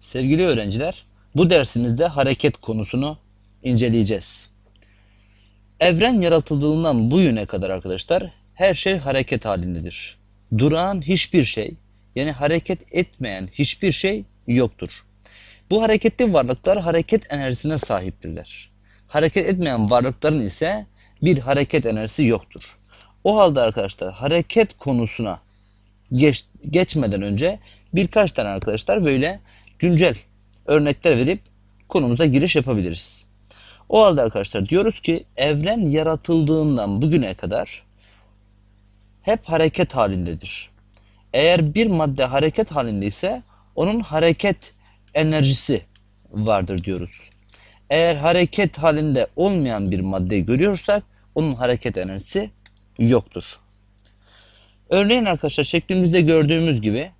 Sevgili öğrenciler, bu dersimizde hareket konusunu inceleyeceğiz. Evren yaratıldığından bu yüne kadar arkadaşlar her şey hareket halindedir. Durağan hiçbir şey yani hareket etmeyen hiçbir şey yoktur. Bu hareketli varlıklar hareket enerjisine sahiptirler. Hareket etmeyen varlıkların ise bir hareket enerjisi yoktur. O halde arkadaşlar hareket konusuna geç, geçmeden önce birkaç tane arkadaşlar böyle güncel örnekler verip konumuza giriş yapabiliriz. O halde arkadaşlar diyoruz ki evren yaratıldığından bugüne kadar hep hareket halindedir. Eğer bir madde hareket halindeyse onun hareket enerjisi vardır diyoruz. Eğer hareket halinde olmayan bir maddeyi görüyorsak onun hareket enerjisi yoktur. Örneğin arkadaşlar şeklimizde gördüğümüz gibi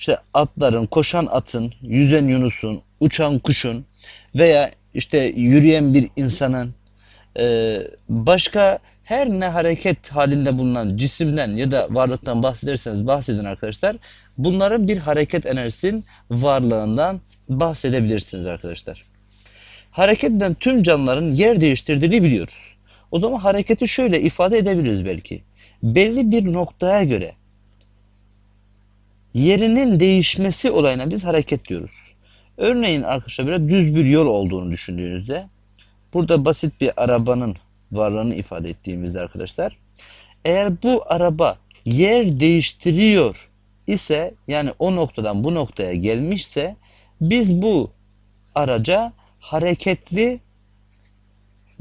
işte atların, koşan atın, yüzen yunusun, uçan kuşun veya işte yürüyen bir insanın e, başka her ne hareket halinde bulunan cisimden ya da varlıktan bahsederseniz bahsedin arkadaşlar. Bunların bir hareket enerjisinin varlığından bahsedebilirsiniz arkadaşlar. Hareket eden tüm canlıların yer değiştirdiğini biliyoruz. O zaman hareketi şöyle ifade edebiliriz belki. Belli bir noktaya göre yerinin değişmesi olayına biz hareket diyoruz. Örneğin arkadaşlar böyle düz bir yol olduğunu düşündüğünüzde burada basit bir arabanın varlığını ifade ettiğimizde arkadaşlar eğer bu araba yer değiştiriyor ise yani o noktadan bu noktaya gelmişse biz bu araca hareketli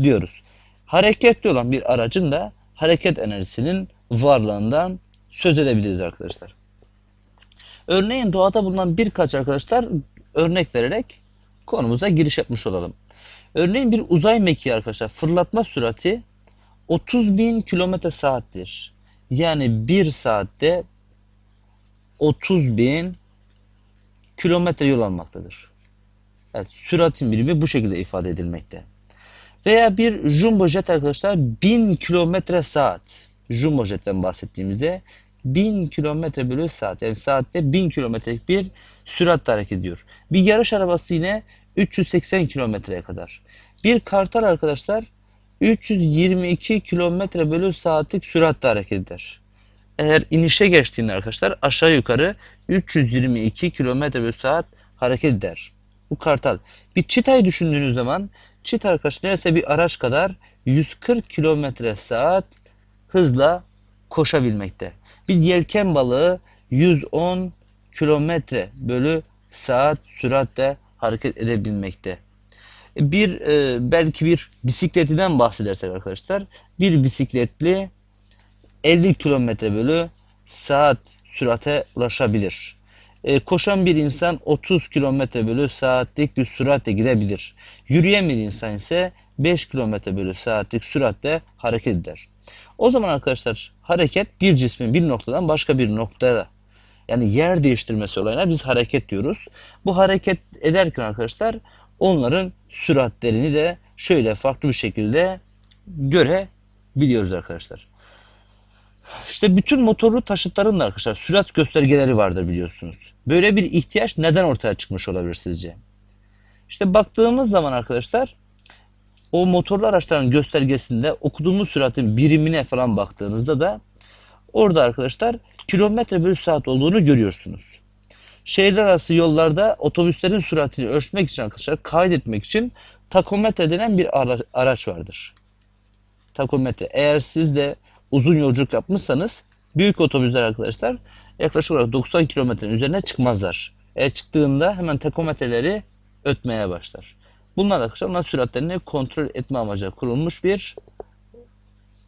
diyoruz. Hareketli olan bir aracın da hareket enerjisinin varlığından söz edebiliriz arkadaşlar. Örneğin doğada bulunan birkaç arkadaşlar örnek vererek konumuza giriş yapmış olalım. Örneğin bir uzay mekiği arkadaşlar fırlatma sürati 30 bin kilometre saattir. Yani bir saatte 30 bin kilometre yol almaktadır. Evet, süratin birimi bu şekilde ifade edilmekte. Veya bir jumbo jet arkadaşlar 1000 kilometre saat. Jumbo jetten bahsettiğimizde 1000 kilometre bölü saat. Yani saatte 1000 kilometrelik bir süratle hareket ediyor. Bir yarış arabası yine 380 kilometreye kadar. Bir kartal arkadaşlar 322 kilometre bölü saatlik süratle hareket eder. Eğer inişe geçtiğinde arkadaşlar aşağı yukarı 322 kilometre bölü saat hareket eder. Bu kartal. Bir çitayı düşündüğünüz zaman çit arkadaşlar neredeyse bir araç kadar 140 kilometre saat hızla koşabilmekte. Bir yelken balığı 110 kilometre bölü saat süratle hareket edebilmekte. Bir e, belki bir bisikletinden bahsedersek arkadaşlar bir bisikletli 50 kilometre bölü saat sürate ulaşabilir. E, koşan bir insan 30 kilometre bölü saatlik bir süratle gidebilir. Yürüyen bir insan ise 5 kilometre bölü saatlik süratle hareket eder. O zaman arkadaşlar hareket bir cismin bir noktadan başka bir noktaya yani yer değiştirmesi olayına biz hareket diyoruz. Bu hareket ederken arkadaşlar onların süratlerini de şöyle farklı bir şekilde görebiliyoruz arkadaşlar. İşte bütün motorlu taşıtların da arkadaşlar sürat göstergeleri vardır biliyorsunuz. Böyle bir ihtiyaç neden ortaya çıkmış olabilir sizce? İşte baktığımız zaman arkadaşlar o motorlu araçların göstergesinde okuduğumuz süratin birimine falan baktığınızda da orada arkadaşlar kilometre bölü saat olduğunu görüyorsunuz. Şehirler arası yollarda otobüslerin süratini ölçmek için arkadaşlar kaydetmek için takometre denen bir ara- araç vardır. Takometre. Eğer siz de uzun yolculuk yapmışsanız büyük otobüsler arkadaşlar yaklaşık olarak 90 kilometrenin üzerine çıkmazlar. Eğer çıktığında hemen takometreleri ötmeye başlar. Bunlar arkadaşlar onların süratlerini kontrol etme amacıyla kurulmuş bir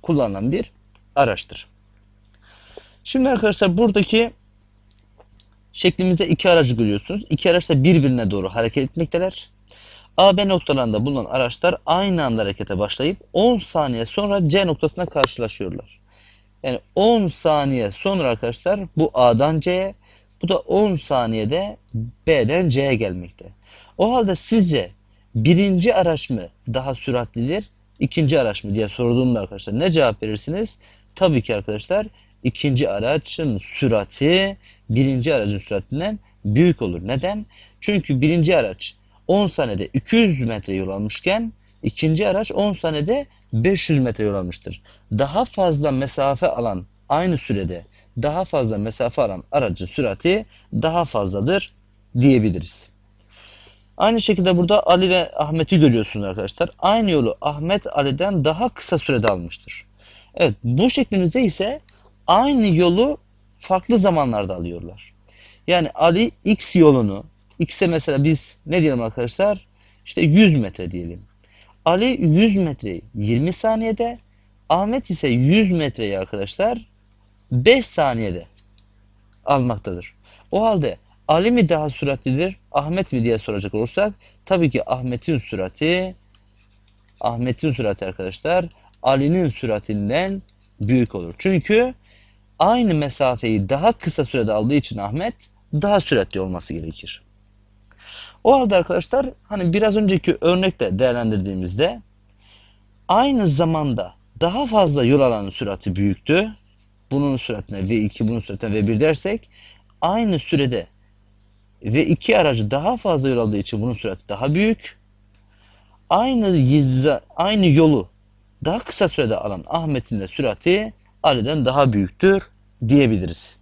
kullanılan bir araçtır. Şimdi arkadaşlar buradaki şeklimizde iki aracı görüyorsunuz. İki araç da birbirine doğru hareket etmekteler. A, B noktalarında bulunan araçlar aynı anda harekete başlayıp 10 saniye sonra C noktasına karşılaşıyorlar. Yani 10 saniye sonra arkadaşlar bu A'dan C'ye, bu da 10 saniyede B'den C'ye gelmekte. O halde sizce birinci araç mı daha süratlidir, ikinci araç mı diye sorulduğunda arkadaşlar ne cevap verirsiniz? Tabii ki arkadaşlar ikinci aracın sürati birinci aracın süratinden büyük olur. Neden? Çünkü birinci araç 10 saniyede 200 metre yol almışken ikinci araç 10 saniyede 500 metre yol almıştır. Daha fazla mesafe alan aynı sürede daha fazla mesafe alan aracın sürati daha fazladır diyebiliriz. Aynı şekilde burada Ali ve Ahmet'i görüyorsunuz arkadaşlar. Aynı yolu Ahmet Ali'den daha kısa sürede almıştır. Evet bu şeklimizde ise aynı yolu farklı zamanlarda alıyorlar. Yani Ali X yolunu X'e mesela biz ne diyelim arkadaşlar? İşte 100 metre diyelim. Ali 100 metreyi 20 saniyede Ahmet ise 100 metreyi arkadaşlar 5 saniyede almaktadır. O halde Ali mi daha süratlidir, Ahmet mi diye soracak olursak tabii ki Ahmet'in sürati Ahmet'in sürati arkadaşlar Ali'nin süratinden büyük olur. Çünkü aynı mesafeyi daha kısa sürede aldığı için Ahmet daha süratli olması gerekir. O halde arkadaşlar hani biraz önceki örnekte değerlendirdiğimizde aynı zamanda daha fazla yol alanın sürati büyüktü. Bunun süratine V2, bunun süratine V1 dersek aynı sürede V2 aracı daha fazla yol aldığı için bunun sürati daha büyük. Aynı aynı yolu daha kısa sürede alan Ahmet'in de sürati Ali'den daha büyüktür diyebiliriz.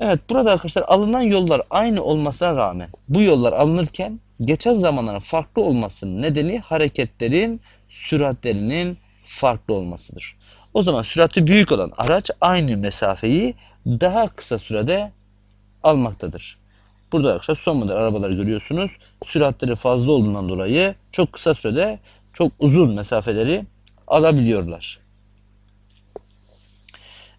Evet burada arkadaşlar alınan yollar aynı olmasına rağmen bu yollar alınırken geçen zamanların farklı olmasının nedeni hareketlerin süratlerinin farklı olmasıdır. O zaman sürati büyük olan araç aynı mesafeyi daha kısa sürede almaktadır. Burada arkadaşlar son model arabaları görüyorsunuz. Süratleri fazla olduğundan dolayı çok kısa sürede çok uzun mesafeleri alabiliyorlar.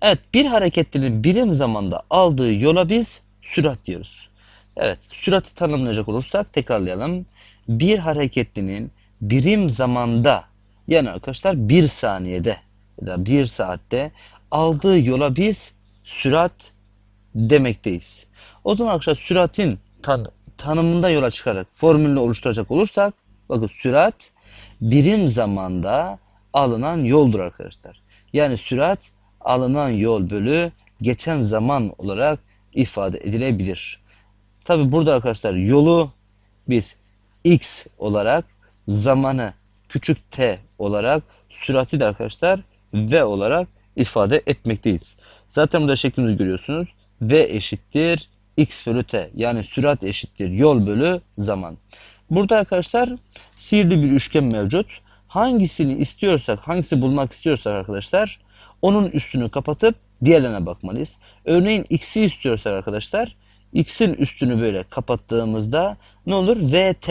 Evet bir hareketlinin birim zamanda aldığı yola biz sürat diyoruz. Evet süratı tanımlayacak olursak tekrarlayalım. Bir hareketlinin birim zamanda yani arkadaşlar bir saniyede ya da bir saatte aldığı yola biz sürat demekteyiz. O zaman arkadaşlar süratin tan tanımında yola çıkarak formülünü oluşturacak olursak bakın sürat birim zamanda alınan yoldur arkadaşlar. Yani sürat alınan yol bölü geçen zaman olarak ifade edilebilir. Tabi burada arkadaşlar yolu biz x olarak zamanı küçük t olarak sürati de arkadaşlar v olarak ifade etmekteyiz. Zaten burada şeklimizi görüyorsunuz. v eşittir x bölü t yani sürat eşittir yol bölü zaman. Burada arkadaşlar sihirli bir üçgen mevcut. Hangisini istiyorsak, hangisi bulmak istiyorsak arkadaşlar onun üstünü kapatıp diğerlerine bakmalıyız. Örneğin x'i istiyorsak arkadaşlar x'in üstünü böyle kapattığımızda ne olur? vt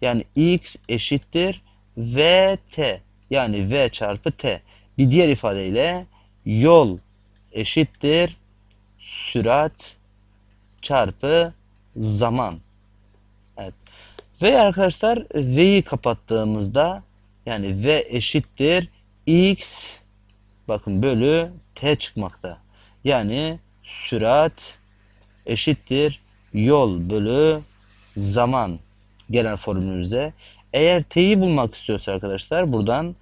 yani x eşittir vt yani v çarpı t. Bir diğer ifadeyle yol eşittir sürat çarpı zaman. Evet. Ve arkadaşlar v'yi kapattığımızda yani v eşittir x bakın bölü t çıkmakta. Yani sürat eşittir yol bölü zaman gelen formülümüzde. Eğer t'yi bulmak istiyorsa arkadaşlar buradan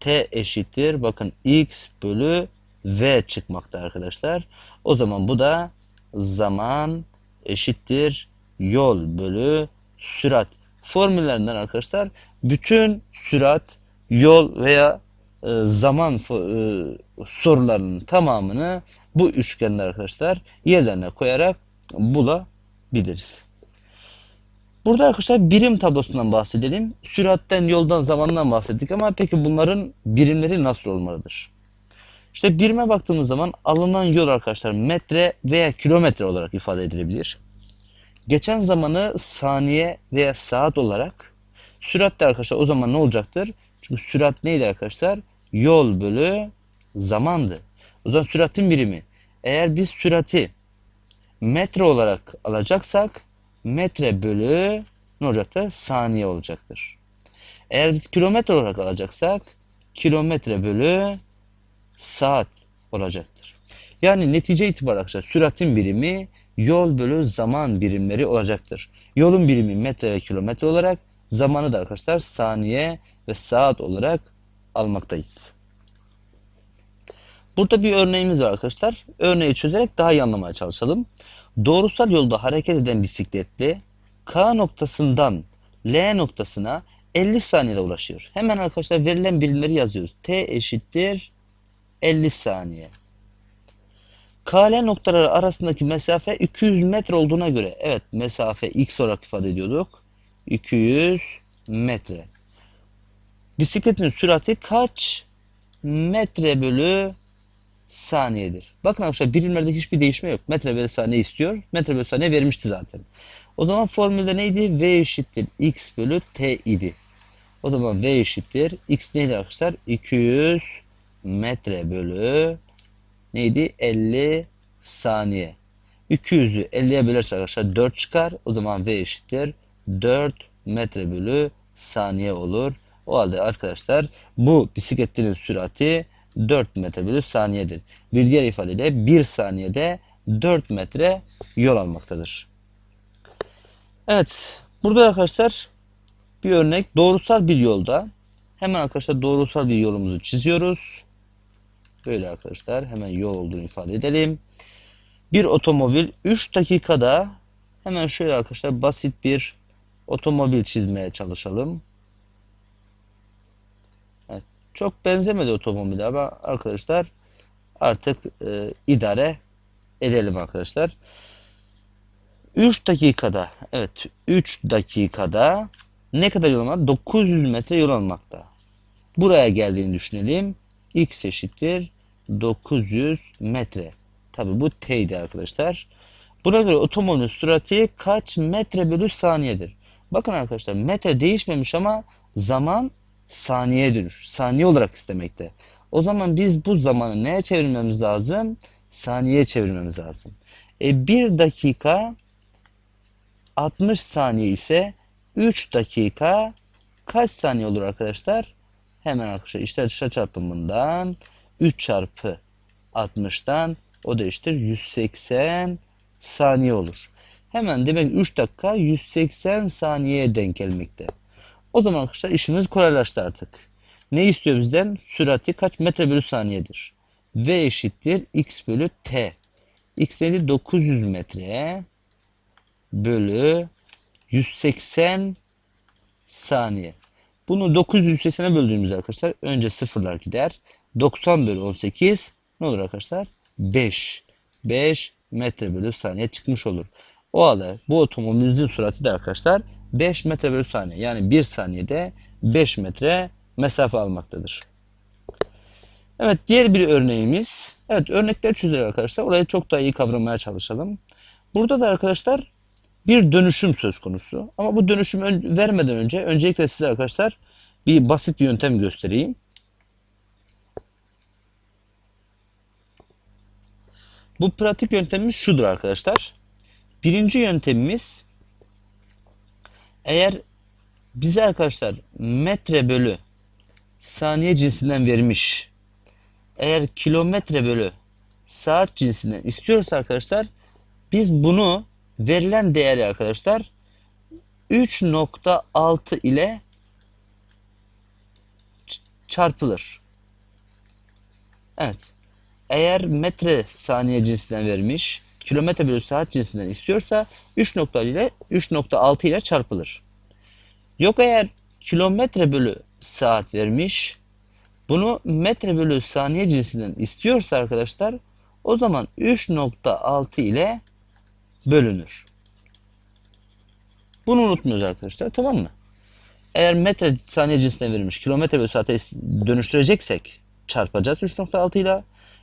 t eşittir bakın x bölü v çıkmakta arkadaşlar. O zaman bu da zaman eşittir yol bölü sürat formüllerinden arkadaşlar bütün sürat, yol veya zaman e, sorularının tamamını bu üçgenler arkadaşlar yerlerine koyarak bulabiliriz. Burada arkadaşlar birim tablosundan bahsedelim. Süratten, yoldan, zamandan bahsettik ama peki bunların birimleri nasıl olmalıdır? İşte birime baktığımız zaman alınan yol arkadaşlar metre veya kilometre olarak ifade edilebilir. Geçen zamanı saniye veya saat olarak sürat de arkadaşlar o zaman ne olacaktır? Çünkü sürat neydi arkadaşlar? Yol bölü zamandı. O zaman süratin birimi. Eğer biz sürati metre olarak alacaksak metre bölü ne olacaktır? Saniye olacaktır. Eğer biz kilometre olarak alacaksak kilometre bölü saat olacaktır. Yani netice itibariyle arkadaşlar süratin birimi yol bölü zaman birimleri olacaktır. Yolun birimi metre ve kilometre olarak zamanı da arkadaşlar saniye ve saat olarak almaktayız. Burada bir örneğimiz var arkadaşlar. Örneği çözerek daha iyi anlamaya çalışalım. Doğrusal yolda hareket eden bisikletli K noktasından L noktasına 50 saniyede ulaşıyor. Hemen arkadaşlar verilen birimleri yazıyoruz. T eşittir 50 saniye. KL noktaları arasındaki mesafe 200 metre olduğuna göre evet mesafe x olarak ifade ediyorduk. 200 metre. Bisikletin sürati kaç metre bölü saniyedir? Bakın arkadaşlar birimlerde hiçbir değişme yok. Metre bölü saniye istiyor. Metre bölü saniye vermişti zaten. O zaman formülde neydi? V eşittir x bölü t idi. O zaman V eşittir. X neydi arkadaşlar? 200 metre bölü neydi? 50 saniye. 200'ü 50'ye bölersek arkadaşlar 4 çıkar. O zaman V eşittir. 4 metre bölü saniye olur. O halde arkadaşlar bu bisikletlerin sürati 4 metre bölü saniyedir. Bir diğer ifadeyle 1 saniyede 4 metre yol almaktadır. Evet. Burada arkadaşlar bir örnek doğrusal bir yolda hemen arkadaşlar doğrusal bir yolumuzu çiziyoruz. Böyle arkadaşlar hemen yol olduğunu ifade edelim. Bir otomobil 3 dakikada hemen şöyle arkadaşlar basit bir otomobil çizmeye çalışalım. Çok benzemedi otomobil ama arkadaşlar artık e, idare edelim arkadaşlar. 3 dakikada evet 3 dakikada ne kadar yol almak? 900 metre yol almakta. Buraya geldiğini düşünelim. X eşittir 900 metre. Tabi bu T'ydi arkadaşlar. Buna göre otomobilin sürati kaç metre bölü saniyedir? Bakın arkadaşlar metre değişmemiş ama zaman saniye dönür. Saniye olarak istemekte. O zaman biz bu zamanı neye çevirmemiz lazım? Saniyeye çevirmemiz lazım. E, bir dakika 60 saniye ise 3 dakika kaç saniye olur arkadaşlar? Hemen arkadaşlar içler dışa çarpımından 3 çarpı 60'tan o da eşittir 180 saniye olur. Hemen demek 3 dakika 180 saniyeye denk gelmekte. O zaman arkadaşlar işimiz kolaylaştı artık. Ne istiyor bizden? Sürati kaç metre bölü saniyedir? V eşittir x bölü t. x nedir? 900 metre bölü 180 saniye. Bunu 980'e böldüğümüzde arkadaşlar önce sıfırlar gider. 90 bölü 18 ne olur arkadaşlar? 5. 5 metre bölü saniye çıkmış olur. O halde bu otomobilimizin sürati de arkadaşlar 5 metre bölü saniye. Yani 1 saniyede 5 metre mesafe almaktadır. Evet diğer bir örneğimiz. Evet örnekler çözüyor arkadaşlar. Orayı çok daha iyi kavramaya çalışalım. Burada da arkadaşlar bir dönüşüm söz konusu. Ama bu dönüşümü vermeden önce öncelikle size arkadaşlar bir basit bir yöntem göstereyim. Bu pratik yöntemimiz şudur arkadaşlar. Birinci yöntemimiz eğer bize arkadaşlar metre bölü saniye cinsinden vermiş eğer kilometre bölü saat cinsinden istiyorsa arkadaşlar biz bunu verilen değeri arkadaşlar 3.6 ile çarpılır. Evet. Eğer metre saniye cinsinden vermiş, kilometre bölü saat cinsinden istiyorsa 3.6 ile 3.6 ile çarpılır. Yok eğer kilometre bölü saat vermiş, bunu metre bölü saniye cinsinden istiyorsa arkadaşlar o zaman 3.6 ile bölünür. Bunu unutmuyoruz arkadaşlar tamam mı? Eğer metre saniye cinsinden verilmiş kilometre bölü saate dönüştüreceksek çarpacağız 3.6 ile.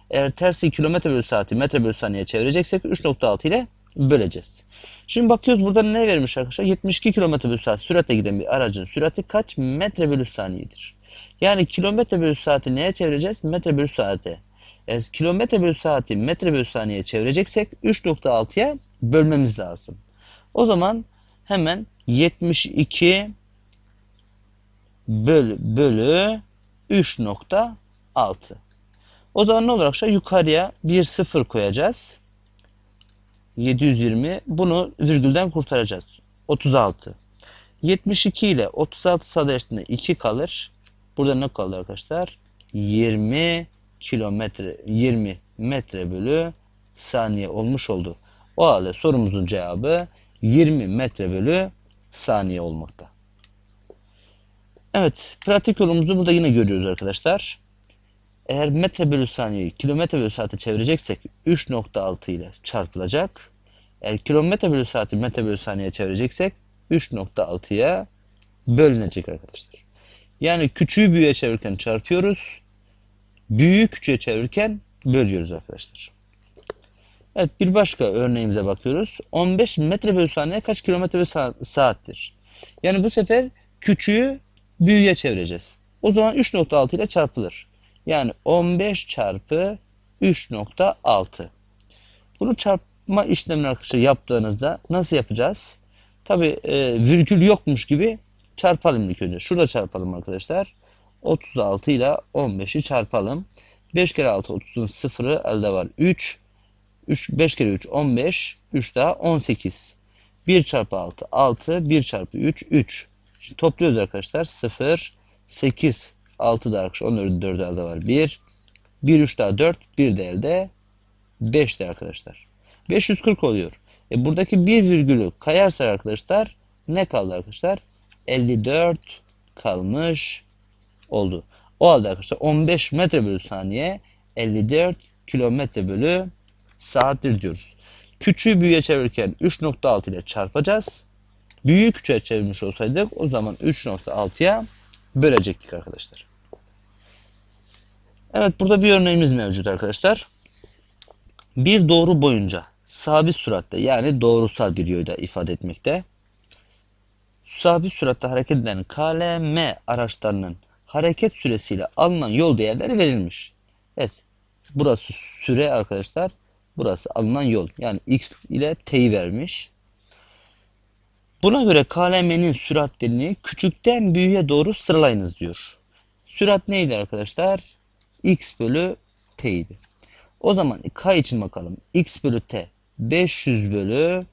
Eğer tersi kilometre bölü saati metre bölü saniye çevireceksek 3.6 ile böleceğiz. Şimdi bakıyoruz burada ne vermiş arkadaşlar? 72 kilometre bölü saat süratle giden bir aracın sürati kaç metre bölü saniyedir? Yani kilometre bölü saati neye çevireceğiz? Metre bölü saate. Yani kilometre bölü saati metre bölü saniye çevireceksek 3.6'ya bölmemiz lazım. O zaman hemen 72 bölü, bölü 3.6. O zaman ne olur arkadaşlar? Yukarıya bir sıfır koyacağız. 720. Bunu virgülden kurtaracağız. 36. 72 ile 36 sadeleştiğinde 2 kalır. Burada ne kalır arkadaşlar? 24 kilometre 20 metre bölü saniye olmuş oldu. O halde sorumuzun cevabı 20 metre bölü saniye olmakta. Evet, pratik yolumuzu burada yine görüyoruz arkadaşlar. Eğer metre bölü saniyeyi kilometre bölü saate çevireceksek 3.6 ile çarpılacak. Eğer kilometre bölü saati metre bölü saniye çevireceksek 3.6'ya bölünecek arkadaşlar. Yani küçüğü büyüğe çevirirken çarpıyoruz. Büyüğü küçüğe çevirirken bölüyoruz arkadaşlar. Evet bir başka örneğimize bakıyoruz. 15 metre bölü saniye kaç kilometre bölü sa- saattir? Yani bu sefer küçüğü büyüğe çevireceğiz. O zaman 3.6 ile çarpılır. Yani 15 çarpı 3.6. Bunu çarpma işlemini arkadaşlar yaptığınızda nasıl yapacağız? Tabi e, virgül yokmuş gibi çarpalım ilk önce. Şurada çarpalım arkadaşlar. 36 ile 15'i çarpalım. 5 kere 6 30'un sıfırı elde var 3. 3 5 kere 3 15. 3 daha 18. 1 çarpı 6 6. 1 çarpı 3 3. Şimdi topluyoruz arkadaşlar. 0 8 6 da arkadaşlar 14 4 elde var 1. 1 3 daha 4 1 de elde 5 de arkadaşlar. 540 oluyor. E buradaki bir virgülü kayarsa arkadaşlar ne kaldı arkadaşlar? 54 kalmış oldu. O halde arkadaşlar 15 metre bölü saniye 54 kilometre bölü saattir diyoruz. Küçüğü büyüğe çevirirken 3.6 ile çarpacağız. Büyüğü küçüğe çevirmiş olsaydık o zaman 3.6'ya bölecektik arkadaşlar. Evet burada bir örneğimiz mevcut arkadaşlar. Bir doğru boyunca sabit süratle yani doğrusal bir yönde ifade etmekte. Sabit süratle hareket eden KLM araçlarının hareket süresiyle alınan yol değerleri verilmiş. Evet. Burası süre arkadaşlar. Burası alınan yol. Yani x ile t'yi vermiş. Buna göre KLM'nin süratlerini küçükten büyüğe doğru sıralayınız diyor. Sürat neydi arkadaşlar? X bölü t'ydi. O zaman k için bakalım. x bölü t 500 bölü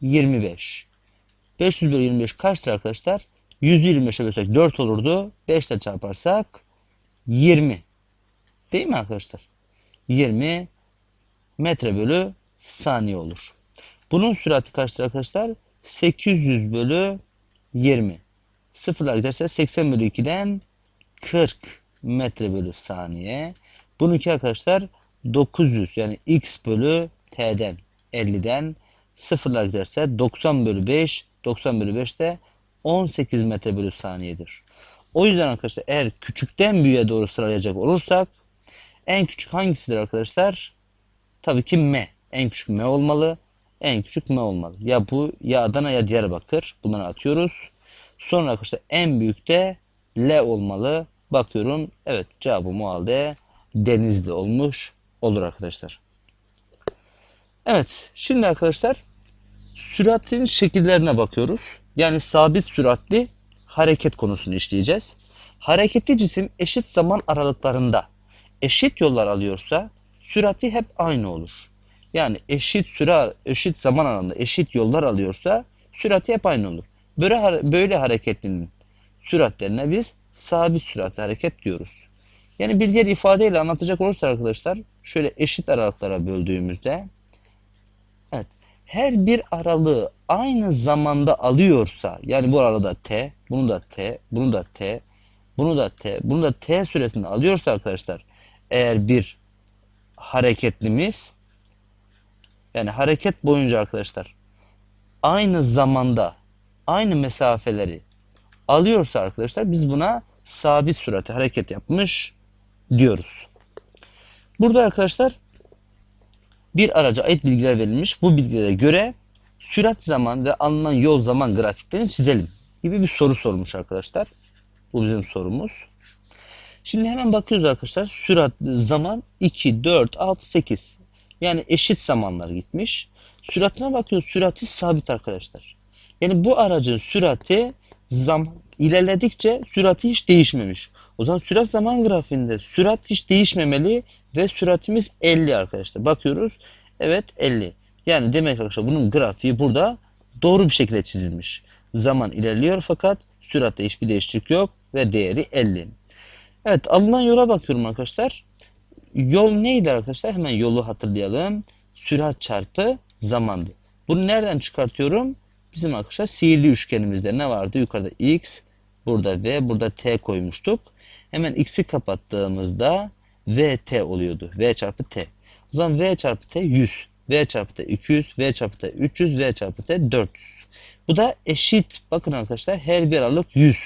25. 500 bölü 25 kaçtır arkadaşlar? 125'e bölsek 4 olurdu. 5 ile çarparsak 20. Değil mi arkadaşlar? 20 metre bölü saniye olur. Bunun sürati kaçtır arkadaşlar? 800 bölü 20. Sıfırlar giderse 80 bölü 2'den 40 metre bölü saniye. Bununki arkadaşlar 900 yani x bölü t'den 50'den sıfırlar giderse 90 bölü 5 90 bölü 5 de 18 metre bölü saniyedir. O yüzden arkadaşlar eğer küçükten büyüğe doğru sıralayacak olursak en küçük hangisidir arkadaşlar? Tabii ki M. En küçük M olmalı. En küçük M olmalı. Ya bu ya Adana ya Diyarbakır. Bunları atıyoruz. Sonra arkadaşlar en büyük de L olmalı. Bakıyorum. Evet cevabım o halde Denizli olmuş olur arkadaşlar. Evet. Şimdi arkadaşlar süratin şekillerine bakıyoruz. Yani sabit süratli hareket konusunu işleyeceğiz. Hareketli cisim eşit zaman aralıklarında eşit yollar alıyorsa sürati hep aynı olur. Yani eşit süre eşit zaman aralığında eşit yollar alıyorsa sürati hep aynı olur. Böyle böyle hareketlinin süratlerine biz sabit süratli hareket diyoruz. Yani bir diğer ifadeyle anlatacak olursa arkadaşlar şöyle eşit aralıklara böldüğümüzde evet her bir aralığı aynı zamanda alıyorsa yani bu arada t, bunu da t, bunu da t, bunu da t, bunu da t süresinde alıyorsa arkadaşlar eğer bir hareketlimiz yani hareket boyunca arkadaşlar aynı zamanda aynı mesafeleri alıyorsa arkadaşlar biz buna sabit sürate hareket yapmış diyoruz. Burada arkadaşlar bir araca ait bilgiler verilmiş. Bu bilgilere göre sürat zaman ve alınan yol zaman grafiklerini çizelim gibi bir soru sormuş arkadaşlar. Bu bizim sorumuz. Şimdi hemen bakıyoruz arkadaşlar. Sürat zaman 2, 4, 6, 8. Yani eşit zamanlar gitmiş. Süratine bakıyoruz. Sürati sabit arkadaşlar. Yani bu aracın sürati zaman ilerledikçe sürati hiç değişmemiş. O zaman sürat zaman grafiğinde sürat hiç değişmemeli ve süratimiz 50 arkadaşlar. Bakıyoruz. Evet 50. Yani demek arkadaşlar bunun grafiği burada doğru bir şekilde çizilmiş. Zaman ilerliyor fakat süratte hiçbir değişiklik yok ve değeri 50. Evet alınan yola bakıyorum arkadaşlar. Yol neydi arkadaşlar? Hemen yolu hatırlayalım. Sürat çarpı zamandı. Bunu nereden çıkartıyorum? Bizim arkadaşlar sihirli üçgenimizde ne vardı? Yukarıda x, burada v, burada t koymuştuk. Hemen x'i kapattığımızda vt oluyordu. v çarpı t. O zaman v çarpı t 100. v çarpı t 200. v çarpı t 300. v çarpı t 400. Bu da eşit. Bakın arkadaşlar her bir aralık 100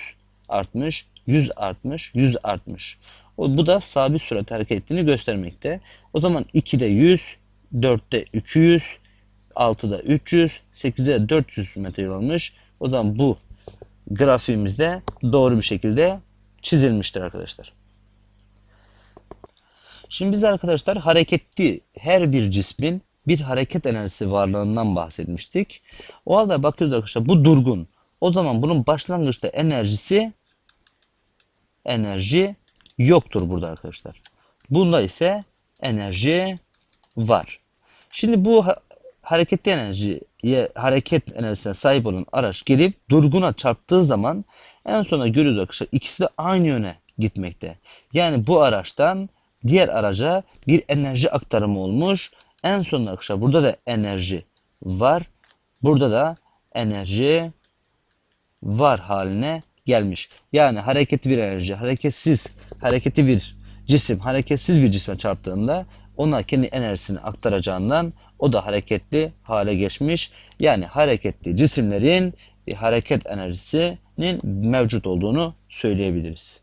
artmış. 100 artmış. 100 artmış. O, bu da sabit sürat hareket ettiğini göstermekte. O zaman 2'de 100, 4'te 200, 6'da 300, 8'de 400 metre yol almış. O zaman bu grafiğimizde doğru bir şekilde çizilmiştir arkadaşlar. Şimdi biz arkadaşlar hareketli her bir cismin bir hareket enerjisi varlığından bahsetmiştik. O halde bakıyoruz arkadaşlar bu durgun. O zaman bunun başlangıçta enerjisi enerji yoktur burada arkadaşlar. Bunda ise enerji var. Şimdi bu hareketli enerjiye, hareket enerjisine sahip olan araç gelip durguna çarptığı zaman en sona görüyoruz arkadaşlar ikisi de aynı yöne gitmekte. Yani bu araçtan diğer araca bir enerji aktarımı olmuş. En sonunda arkadaşlar burada da enerji var. Burada da enerji var haline gelmiş. Yani hareketli bir enerji, hareketsiz, hareketli bir cisim, hareketsiz bir cisme çarptığında ona kendi enerjisini aktaracağından o da hareketli hale geçmiş. Yani hareketli cisimlerin bir hareket enerjisinin mevcut olduğunu söyleyebiliriz.